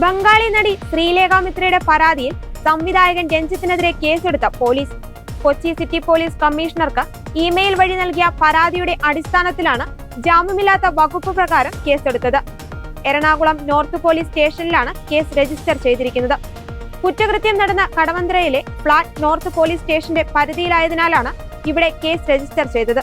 ബംഗാളി നടി ശ്രീലേഖ മിത്രയുടെ പരാതിയിൽ സംവിധായകൻ രഞ്ജിത്തിനെതിരെ കേസെടുത്ത പോലീസ്. കൊച്ചി സിറ്റി പോലീസ് കമ്മീഷണർക്ക് ഇമെയിൽ വഴി നൽകിയ പരാതിയുടെ അടിസ്ഥാനത്തിലാണ് ജാമ്യമില്ലാത്ത വകുപ്പ് പ്രകാരം കേസെടുത്തത്. എറണാകുളം നോർത്ത് പോലീസ് സ്റ്റേഷനിലാണ് കേസ് രജിസ്റ്റർ ചെയ്തിരിക്കുന്നത്. കുറ്റകൃത്യം നടന്ന കടവന്ത്രയിലെ ഫ്ളാറ്റ് നോർത്ത് പോലീസ് സ്റ്റേഷന്റെ പരിധിയിലായതിനാലാണ് ഇവിടെ കേസ് രജിസ്റ്റർ ചെയ്തത്.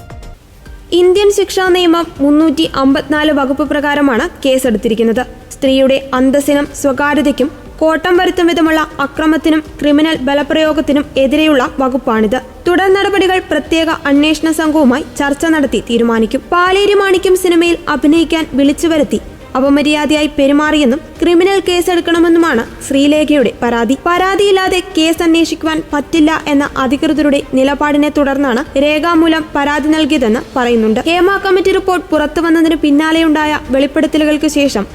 ഇന്ത്യൻ ശിക്ഷാ നിയമം മുന്നൂറ്റി അമ്പത്തിനാല് വകുപ്പ് പ്രകാരമാണ് കേസെടുത്തിരിക്കുന്നത്. സ്ത്രീയുടെ അന്തസ്സിനും സ്വകാര്യതയ്ക്കും കോട്ടം വരുത്തും വിധമുള്ള അക്രമത്തിനും ക്രിമിനൽ ബലപ്രയോഗത്തിനും എതിരെയുള്ള വകുപ്പാണിത്. തുടർ നടപടികൾ പ്രത്യേക അന്വേഷണ സംഘവുമായി ചർച്ച നടത്തി തീരുമാനിക്കും. പാലേരി മാണിക്യം സിനിമയിൽ അഭിനയിക്കാൻ വിളിച്ചു വരുത്തി അപമര്യാദയായി പെരുമാറിയെന്നും ക്രിമിനൽ കേസെടുക്കണമെന്നുമാണ് ശ്രീലേഖയുടെ പരാതി. പരാതിയില്ലാതെ കേസ് അന്വേഷിക്കുവാൻ പറ്റില്ല എന്ന അധികൃതരുടെ നിലപാടിനെ തുടർന്നാണ് രേഖാമൂലം പരാതി നൽകിയതെന്ന് പറയുന്നുണ്ട്. ഹേമ കമ്മിറ്റി റിപ്പോർട്ട് പുറത്തു വന്നതിന് പിന്നാലെയുണ്ടായ വെളിപ്പെടുത്തലുകൾക്ക് ശേഷം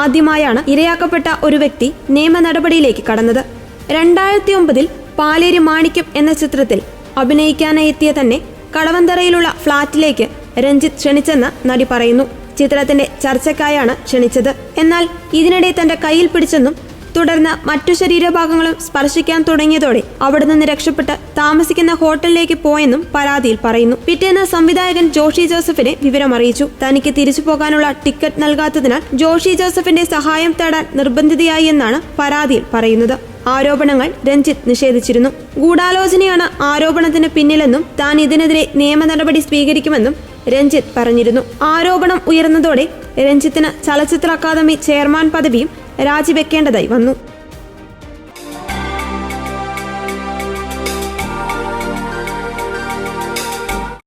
ആദ്യമായാണ് ഇരയാക്കപ്പെട്ട ഒരു വ്യക്തി നിയമ നടപടിയിലേക്ക് കടന്നത്. രണ്ടായിരത്തി ഒമ്പതിൽ പാലേരി മാണിക്യം എന്ന ചിത്രത്തിൽ അഭിനയിക്കാനായി എത്തിയ തന്നെ കളവന്തറയിലുള്ള ഫ്ളാറ്റിലേക്ക് രഞ്ജിത്ത് ക്ഷണിച്ചെന്ന് നടി പറയുന്നു. ചിത്രത്തിന്റെ ചർച്ചയ്ക്കായാണ് ക്ഷണിച്ചത്. എന്നാൽ ഇതിനിടെ തന്റെ കയ്യിൽ പിടിച്ചെന്നും തുടർന്ന് മറ്റു ശരീരഭാഗങ്ങളും സ്പർശിക്കാൻ തുടങ്ങിയതോടെ അവിടെ നിന്ന് രക്ഷപ്പെട്ട് താമസിക്കുന്ന ഹോട്ടലിലേക്ക് പോയെന്നും പരാതിയിൽ പറയുന്നു. പിറ്റേന്ന് സംവിധായകൻ ജോഷി ജോസഫിനെ വിവരം അറിയിച്ചു. തനിക്ക് തിരിച്ചു പോകാനുള്ള ടിക്കറ്റ് നൽകാത്തതിനാൽ ജോഷി ജോസഫിന്റെ സഹായം തേടാൻ നിർബന്ധിതയായി എന്നാണ് പരാതിയിൽ പറയുന്നത്. ആരോപണങ്ങൾ രഞ്ജിത്ത് നിഷേധിച്ചിരുന്നു. ഗൂഢാലോചനയാണ് ആരോപണത്തിന് പിന്നിലെന്നും താൻ ഇതിനെതിരെ നിയമ നടപടി സ്വീകരിക്കുമെന്നും രഞ്ജിത്ത് പറഞ്ഞിരുന്നു. ആരോപണം ഉയർന്നതോടെ രഞ്ജിത്തിന് ചലച്ചിത്ര അക്കാദമി ചെയർമാൻ പദവിയും രാജിവെക്കേണ്ടതായി വന്നു.